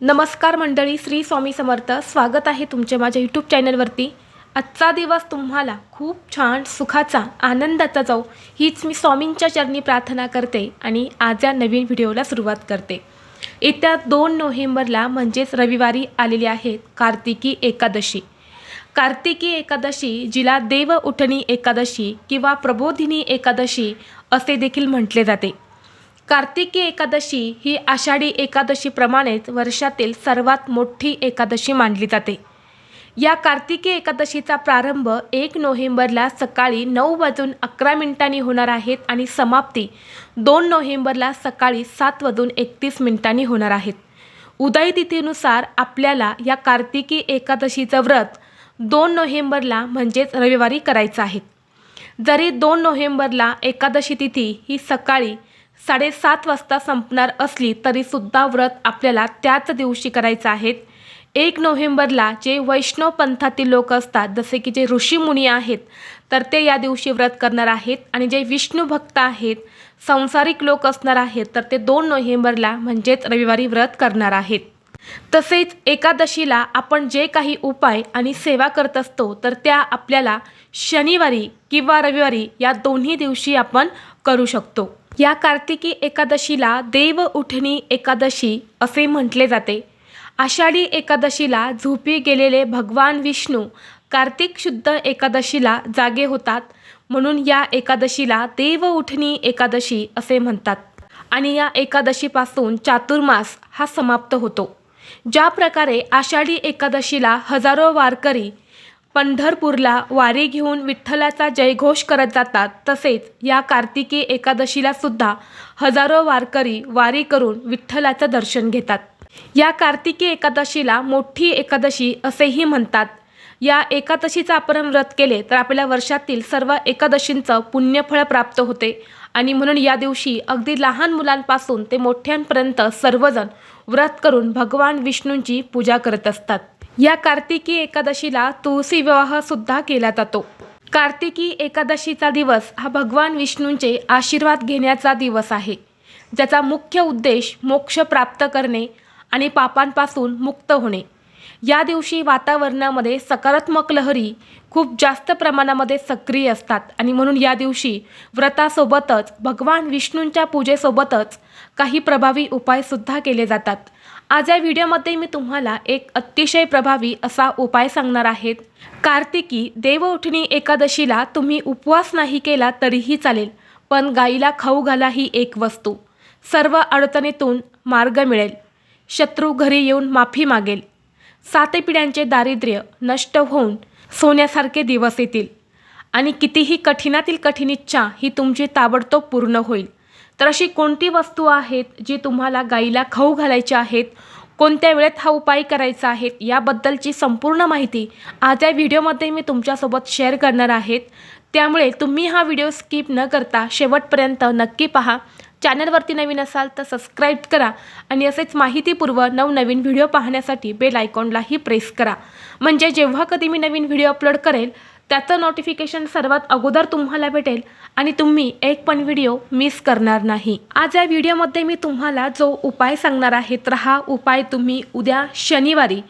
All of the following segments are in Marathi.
नमस्कार मंडळी श्री स्वामी समर्थ. स्वागत आहे तुमच्या माझ्या यूट्यूब चॅनलवरती आजचा दिवस तुम्हाला खूप छान सुखाचा आनंदाचा जाऊ हीच मी स्वामींच्या चरणी प्रार्थना करते आणि आज या नवीन व्हिडिओला सुरुवात करते. येत्या दोन नोव्हेंबरला म्हणजेच रविवारी आलेली आहे कार्तिकी एकादशी. कार्तिकी एकादशी जिला देव उठणी एकादशी किंवा प्रबोधिनी एकादशी असे देखील म्हटले जाते. कार्तिकी एकादशी ही आषाढी एकादशीप्रमाणेच वर्षातील सर्वात मोठी एकादशी मानली जाते. या कार्तिकी एकादशीचा प्रारंभ एक नोव्हेंबरला सकाळी नऊ वाजून अकरा मिनिटांनी होणार आहेत आणि समाप्ती दोन नोव्हेंबरला सकाळी सात वाजून एकतीस मिनिटांनी होणार आहेत उदय तिथीनुसार आपल्याला या कार्तिकी एकादशीचं व्रत दोन नोव्हेंबरला म्हणजेच रविवारी करायचं आहे. जरी दोन नोव्हेंबरला एकादशी तिथी ही सकाळी साडेसात वाजता संपणार असली तरीसुद्धा व्रत आपल्याला त्याच दिवशी करायचं आहे. एक नोव्हेंबरला जे वैष्णव पंथातील लोक असतात जसे की जे ऋषीमुनी आहेत तर ते या दिवशी व्रत करणार आहेत. आणि जे विष्णू भक्त आहेत संसारिक लोक असणार आहेत तर ते दोन नोव्हेंबरला म्हणजेच रविवारी व्रत करणार आहेत. तसेच एकादशीला आपण जे काही उपाय आणि सेवा करत असतो तर त्या आपल्याला शनिवारी किंवा रविवारी या दोन्ही दिवशी आपण करू शकतो. या कार्तिकी एकादशीला देव उठणी एकादशी असे म्हटले जाते. आषाढी एकादशीला झोपी गेलेले भगवान विष्णू कार्तिक शुद्ध एकादशीला जागे होतात. म्हणून या एकादशीला देव उठणी एकादशी असे म्हणतात. आणि या एकादशीपासून चातुर्मास हा समाप्त होतो. ज्या प्रकारे आषाढी एकादशीला हजारो वारकरी पंढरपूरला वारी घेऊन विठ्ठलाचा जयघोष करत जातात. तसेच या कार्तिकी एकादशीला सुद्धा हजारो वारकरी वारी करून विठ्ठलाचं दर्शन घेतात. या कार्तिकी एकादशीला मोठी एकादशी असेही म्हणतात. या एकादशीचं आपण व्रत केले तर आपल्या वर्षातील सर्व एकादशींचं पुण्यफळ प्राप्त होते. आणि म्हणून या दिवशी अगदी लहान मुलांपासून ते मोठ्यांपर्यंत सर्वजण व्रत करून भगवान विष्णूंची पूजा करत असतात. या कार्तिकी एकादशीला तुळशी विवाह सुद्धा केला जातो. कार्तिकी एकादशीचा दिवस हा भगवान विष्णूंचे आशीर्वाद घेण्याचा दिवस आहे. ज्याचा मुख्य उद्देश मोक्ष प्राप्त करणे आणि पापांपासून मुक्त होणे. या दिवशी वातावरणामध्ये सकारात्मक लहरी खूप जास्त प्रमाणामध्ये सक्रिय असतात. आणि म्हणून या दिवशी व्रतासोबतच भगवान विष्णूंच्या पूजेसोबतच काही प्रभावी उपायसुद्धा केले जातात. आज या व्हिडिओमध्ये मी तुम्हाला एक अतिशय प्रभावी असा उपाय सांगणार आहेत कार्तिकी देवउठणी एकादशीला तुम्ही उपवास नाही केला तरीही चालेल पण गाईला खाऊ घाला ही एक वस्तू. सर्व अडचणीतून मार्ग मिळेल. शत्रू घरी येऊन माफी मागेल. सात पिढ्यांचे दारिद्र्य नष्ट होऊन सोन्यासारखे दिवस येतील. आणि कितीही कठीणातील कठीण इच्छा ही तुमची ताबडतोब पूर्ण होईल. तर अशी कोणती वस्तू आहेत जी तुम्हाला गाईला खाऊ घालायची आहेत? कोणत्या वेळेत हा उपाय करायचा आहे? याबद्दलची संपूर्ण माहिती आज या व्हिडिओमध्ये मी तुमच्यासोबत शेअर करणार आहेत. त्यामुळे तुम्ही हा व्हिडिओ स्किप न करता शेवटपर्यंत नक्की पहा. चॅनलवरती नवीन असाल तर सबस्क्राईब करा आणि असेच माहितीपूर्व नवनवीन व्हिडिओ पाहण्यासाठी बेल आयकॉनलाही प्रेस करा. म्हणजे जेव्हा कधी मी नवीन व्हिडिओ अपलोड करेल त्याचं नोटिफिकेशन सर्वात अगोदर तुम्हाला भेटेल आणि तुम्ही एक पण व्हिडिओ मिस करणार नाही. आज या व्हिडिओमध्ये मी तुम्हाला जो उपाय सांगणार आहे तर हा उपाय तुम्ही उद्या शनिवारी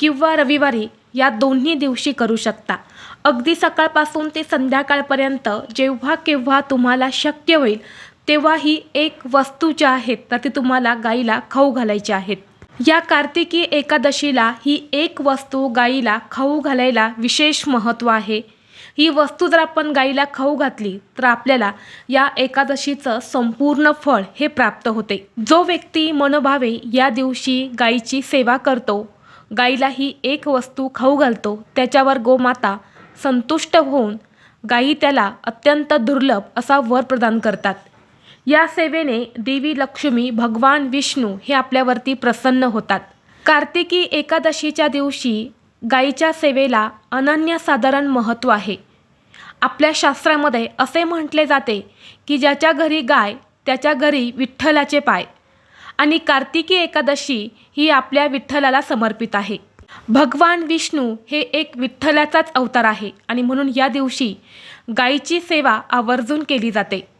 किंवा रविवारी या दोन्ही दिवशी करू शकता. अगदी सकाळपासून ते संध्याकाळपर्यंत जेव्हा केव्हा तुम्हाला शक्य होईल तेव्हा ही एक वस्तू ज्या आहेत तर ती तुम्हाला गाईला खाऊ घालायची आहेत या कार्तिकी एकादशीला ही एक वस्तू गाईला खाऊ घालायला विशेष महत्त्व आहे. ही वस्तू जर आपण गाईला खाऊ घातली तर आपल्याला या एकादशीचं संपूर्ण फळ हे प्राप्त होते. जो व्यक्ती मनोभावे या दिवशी गाईची सेवा करतो गाईला ही एक वस्तू खाऊ घालतो त्याच्यावर गोमाता संतुष्ट होऊन गायी त्याला अत्यंत दुर्लभ असा वर प्रदान करतात. या सेवेने देवी लक्ष्मी भगवान विष्णू हे आपल्यावरती प्रसन्न होतात. कार्तिकी एकादशीच्या दिवशी गायीच्या सेवेला अनन्यसाधारण महत्त्व आहे. आपल्या शास्त्रामध्ये असे म्हटले जाते की ज्याच्या घरी गाय त्याच्या घरी विठ्ठलाचे पाय आणि कार्तिकी एकादशी ही आपल्या विठ्ठलाला समर्पित आहे. भगवान विष्णू हे एक विठ्ठलाचाच अवतार आहे आणि म्हणून या दिवशी गायीची सेवा आवर्जून केली जाते.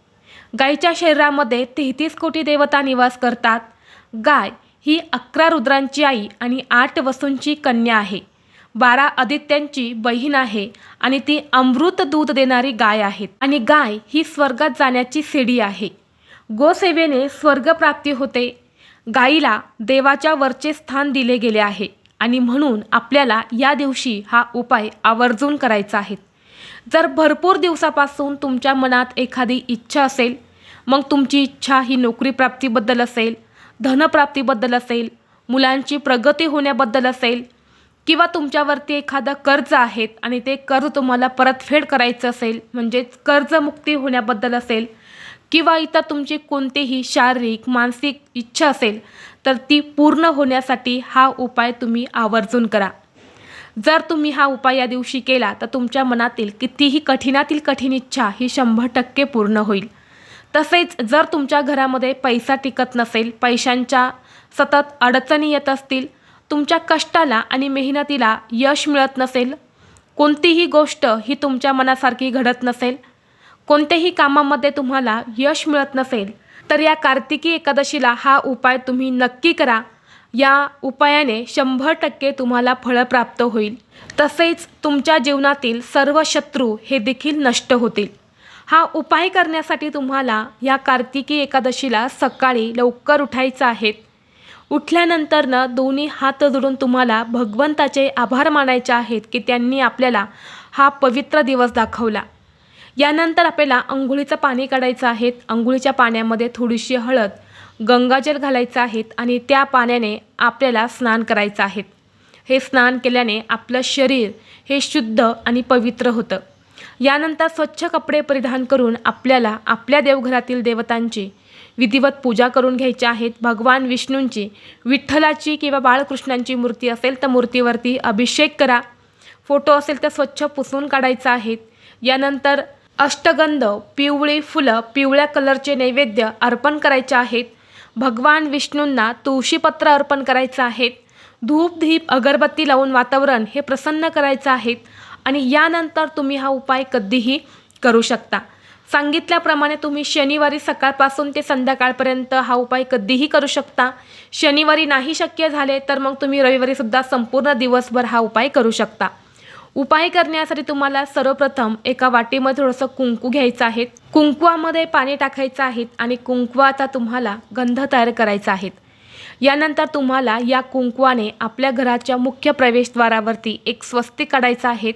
गायीच्या शरीरामध्ये तेहतीस कोटी देवता निवास करतात. गाय ही अकरा रुद्रांची आई आणि आठ वसूंची कन्या आहे. बारा आदित्यांची बहीण आहे आणि ती अमृत दूध देणारी गाय आहे आणि गाय ही स्वर्गात जाण्याची शिडी आहे. गोसेवेने स्वर्गप्राप्ती होते. गाईला देवाच्या वरचे स्थान दिले गेले आहे आणि म्हणून आपल्याला या दिवशी हा उपाय आवर्जून करायचा आहे. जर भरपूर दिवसापासून तुमच्या मनात एखादी इच्छा असेल मग तुमची इच्छा ही नोकरी प्राप्तीबद्दल असेल धनप्राप्तीबद्दल असेल मुलांची प्रगती होण्याबद्दल असेल किंवा तुमच्यावरती एखादं कर्ज आहेत आणि ते कर्ज तुम्हाला परतफेड करायचं असेल म्हणजेच कर्जमुक्ती होण्याबद्दल असेल किंवा इतर तुमची कोणतीही शारीरिक मानसिक इच्छा असेल तर ती पूर्ण होण्यासाठी हा उपाय तुम्ही आवर्जून करा. जर तुम्ही हा उपाय या दिवशी केला तर तुमच्या मनातील कितीही कठीणातील कठीण इच्छा ही शंभर टक्के पूर्ण होईल. तसेच जर तुमच्या घरामध्ये पैसा टिकत नसेल पैशांच्या सतत अडचणी येत असतील तुमच्या कष्टाला आणि मेहनतीला यश मिळत नसेल कोणतीही गोष्ट ही तुमच्या मनासारखी घडत नसेल कोणत्याही कामामध्ये तुम्हाला यश मिळत नसेल तर या कार्तिकी एकादशीला हा उपाय तुम्ही नक्की करा. या उपायाने शंभर टक्के तुम्हाला फळं प्राप्त होईल. तसेच तुमच्या जीवनातील सर्व शत्रू हे देखील नष्ट होतील. हा उपाय करण्यासाठी तुम्हाला या कार्तिकी एकादशीला सकाळी लवकर उठायचं आहे. उठल्यानंतरनं दोन्ही हात जोडून तुम्हाला भगवंताचे आभार मानायचे आहेत की त्यांनी आपल्याला हा पवित्र दिवस दाखवला. यानंतर आपल्याला अंघोळीचं पाणी काढायचं आहे. अंघोळीच्या पाण्यामध्ये थोडीशी हळद गंगाजल घालायचं आहेत आणि त्या पाण्याने आपल्याला स्नान करायचं आहे हे स्नान केल्याने आपलं शरीर हे शुद्ध आणि पवित्र होतं. यानंतर स्वच्छ कपडे परिधान करून आपल्याला आपल्या देवघरातील देवतांची विधिवत पूजा करून घ्यायची आहेत. भगवान विष्णूंची विठ्ठलाची किंवा बाळकृष्णांची मूर्ती असेल तर मूर्तीवरती अभिषेक करा. फोटो असेल तर स्वच्छ पुसून काढायचा आहेत. यानंतर अष्टगंध पिवळी फुलं पिवळ्या कलरचे नैवेद्य अर्पण करायचे आहेत. भगवान विष्णूंना तुळशीपत्र अर्पण करायचं आहे धूप धीप अगरबत्ती लावून वातावरण हे प्रसन्न करायचं आहे आणि यानंतर तुम्ही हा उपाय कधीही करू शकता. सांगितल्याप्रमाणे तुम्ही शनिवारी सकाळपासून ते संध्याकाळपर्यंत हा उपाय कधीही करू शकता. शनिवारी नाही शक्य झाले तर मग तुम्ही रविवारीसुद्धा संपूर्ण दिवसभर हा उपाय करू शकता. उपाय करण्यासाठी तुम्हाला सर्वप्रथम एका वाटीमध्ये थोडंसं कुंकू घ्यायचं आहे. कुंकुवामध्ये पाणी टाकायचं आहे आणि कुंकुवाचा तुम्हाला गंध तयार करायचा आहे. यानंतर तुम्हाला या कुंकवाने आपल्या घराच्या मुख्य प्रवेशद्वारावरती एक स्वस्तिक काढायचं आहे.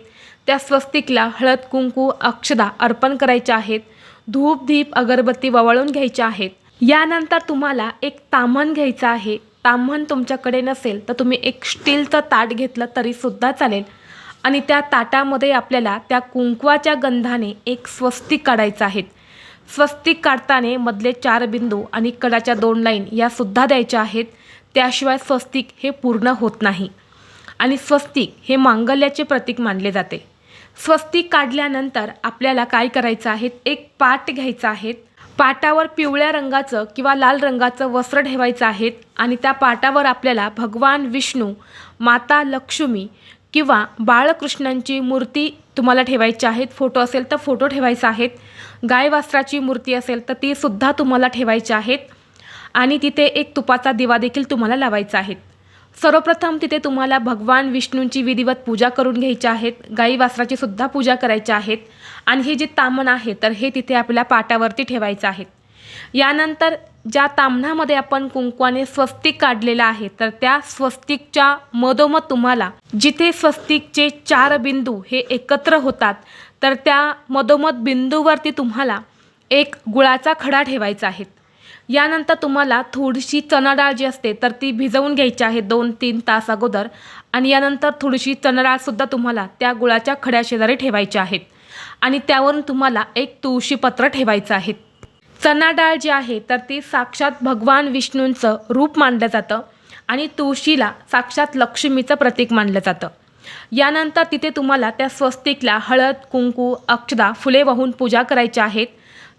त्या स्वस्तिकला हळद कुंकू अक्षदा अर्पण करायच्या आहेत. धूप धीप अगरबत्ती ववळून घ्यायच्या आहेत. यानंतर तुम्हाला एक ताम्हण घ्यायचं आहे. ताम्हण तुमच्याकडे नसेल तर तुम्ही एक स्टीलचं ताट घेतलं तरीसुद्धा चालेल. आणि त्या ताटामध्ये आपल्याला त्या कुंकवाच्या गंधाने एक स्वस्तिक काढायचं आहे. स्वस्तिक काढताना मधले चार बिंदू आणि कडाच्या दोन लाईन यासुद्धा द्यायच्या आहेत. त्याशिवाय स्वस्तिक हे पूर्ण होत नाही. आणि स्वस्तिक हे मांगल्याचे प्रतीक मानले जाते. स्वस्तिक काढल्यानंतर आपल्याला काय करायचं आहे? एक पाट घ्यायचा आहे. पाटावर पिवळ्या रंगाचं किंवा लाल रंगाचं वस्त्र ठेवायचं आहे आणि त्या पाटावर आपल्याला भगवान विष्णू माता लक्ष्मी किंवा बाळकृष्णांची मूर्ती तुम्हाला ठेवायची आहेत फोटो असेल तर फोटो ठेवायचा आहेत गाय वासराची मूर्ती असेल तर ती सुद्धा तुम्हाला ठेवायची आहेत आणि तिथे एक तुपाचा दिवा देखील तुम्हाला लावायचा आहे. सर्वप्रथम तिथे तुम्हाला भगवान विष्णूंची विधिवत पूजा करून घ्यायची आहेत गाई वासराची सुद्धा पूजा करायची आहेत आणि हे जे तामण आहे तर हे तिथे आपल्या पाटावरती ठेवायचं आहे. यानंतर ज्या तामणामध्ये आपण कुंकवाने स्वस्तिक काढलेलं आहे तर त्या स्वस्तिकच्या मधोमध तुम्हाला जिथे स्वस्तिकचे चार बिंदू हे एकत्र होतात तर त्या मधोमध बिंदूवरती तुम्हाला एक गुळाचा खडा ठेवायचा आहे. यानंतर तुम्हाला थोडीशी चणा डाळ जी असते तर ती भिजवून घ्यायची आहे दोन तीन तास अगोदर. आणि यानंतर थोडीशी चणा डाळसुद्धा तुम्हाला त्या गुळाच्या खड्या शेजारी आहेत. आणि त्यावरून तुम्हाला एक तुळशीपत्र ठेवायचं आहे. चना डाळ जी आहे तर ती साक्षात भगवान विष्णूंचं रूप मानलं जातं आणि तुळशीला साक्षात लक्ष्मीचं प्रतीक मानलं जातं. यानंतर तिथे तुम्हाला त्या स्वस्तिकला हळद कुंकू अक्षदा फुले वाहून पूजा करायची आहेत.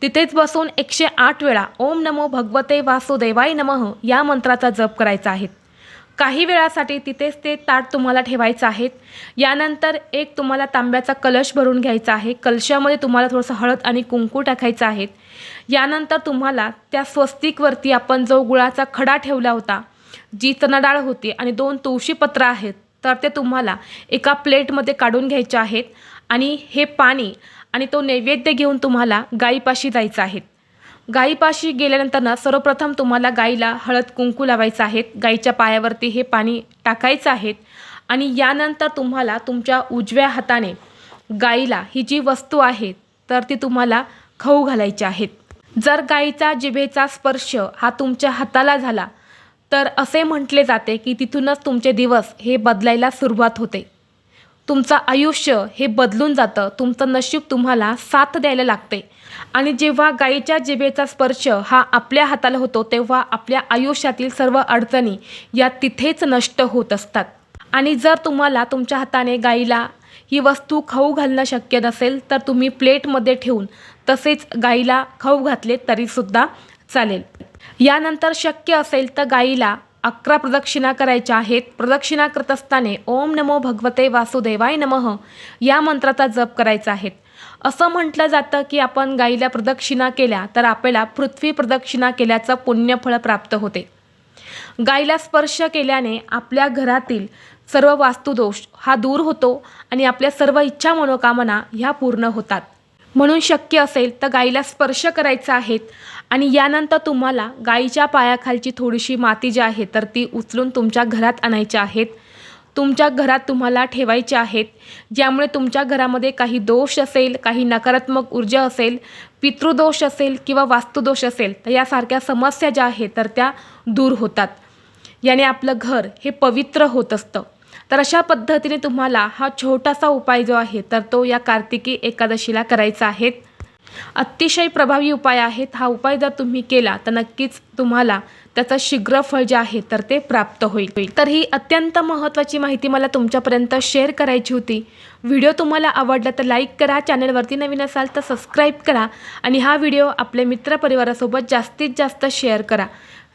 तिथेच बसून एकशे आठ वेळा ओम नमो भगवते वासुदेवाय नमः या मंत्राचा जप करायचा आहे. काही वेळासाठी तिथेच ते ताट तुम्हाला ठेवायचं आहे यानंतर एक तुम्हाला तांब्याचा कलश भरून घ्यायचा आहे. कलशामध्ये तुम्हाला थोडंसं हळद आणि कुंकू टाकायचं आहे यानंतर तुम्हाला त्या स्वस्तिकवरती आपण जो गुळाचा खडा ठेवला होता जी चणाडाळ होती आणि दोन तुळशीपत्र आहेत तर ते तुम्हाला एका प्लेटमध्ये काढून घ्यायचे आहेत आणि हे पाणी आणि तो नैवेद्य घेऊन तुम्हाला गाईपाशी जायचं आहे. गाईपाशी गेल्यानंतर ना सर्वप्रथम तुम्हाला गाईला हळद कुंकू लावायचं आहे गाईच्या पायावरती हे पाणी टाकायचं आहे आणि यानंतर तुम्हाला तुमच्या उजव्या हाताने गाईला ही जी वस्तू आहे तर ती तुम्हाला खाऊ घालायची आहेत. जर गायीचा जिभेचा स्पर्श हा तुमच्या हाताला झाला तर असे म्हटले जाते की तिथूनच तुमचे दिवस हे बदलायला सुरुवात होते. तुमचं आयुष्य हे बदलून जातं तुमचं नशीब तुम्हाला साथ द्यायला लागते. आणि जेव्हा गाईच्या जिभेचा स्पर्श हा आपल्या हाताला होतो तेव्हा आपल्या आयुष्यातील सर्व अडचणी या तिथेच नष्ट होत असतात. आणि जर तुम्हाला तुमच्या हाताने गाईला ही वस्तू खाऊ घालणं शक्य नसेल तर तुम्ही प्लेटमध्ये ठेवून तसेच गाईला खाऊ घातले तरीसुद्धा चालेल. यानंतर शक्य असेल तर गाईला अकरा प्रदक्षिणा करायच्या आहेत. प्रदक्षिणा करत असताना ओम नमो भगवते वासुदेवाय नमः या मंत्राचा जप करायचा आहे. असं म्हटलं जातं की आपण गाईला प्रदक्षिणा केल्या तर आपल्याला पृथ्वी प्रदक्षिणा केल्याचं पुण्यफळ प्राप्त होते. गाईला स्पर्श केल्याने आपल्या घरातील सर्व वास्तुदोष हा दूर होतो आणि आपल्या सर्व इच्छा मनोकामना ह्या पूर्ण होतात. म्हणून शक्य असेल तर गाईला स्पर्श करायचा आहे आणि यानंतर तुम्हाला गाईच्या पायाखालची थोडीशी माती जी आहे तर ती उचलून तुमच्या घरात आणायची आहेत. तुमच्या घरात तुम्हाला ठेवायचे आहेत. ज्यामुळे तुमच्या घरामध्ये काही दोष असेल काही नकारात्मक ऊर्जा असेल पितृदोष असेल किंवा वास्तुदोष असेल तर यासारख्या समस्या ज्या आहेत तर त्या दूर होतात. याने आपलं घर हे पवित्र होत असतं. तर अशा पद्धतीने तुम्हाला हा छोटासा उपाय जो आहे तर तो या कार्तिकी एकादशीला करायचा आहे. अतिशय प्रभावी उपाय आहेत. हा उपाय जर तुम्ही केला तर नक्कीच तुम्हाला त्याचं शीघ्र फळ जे आहे तर ते प्राप्त होईल. तर ही अत्यंत महत्त्वाची माहिती मला तुमच्यापर्यंत शेअर करायची होती. व्हिडिओ तुम्हाला आवडला तर लाईक करा. चॅनलवरती नवीन असाल तर सबस्क्राईब करा. आणि हा व्हिडिओ आपल्या मित्रपरिवारासोबत जास्तीत जास्त शेअर करा.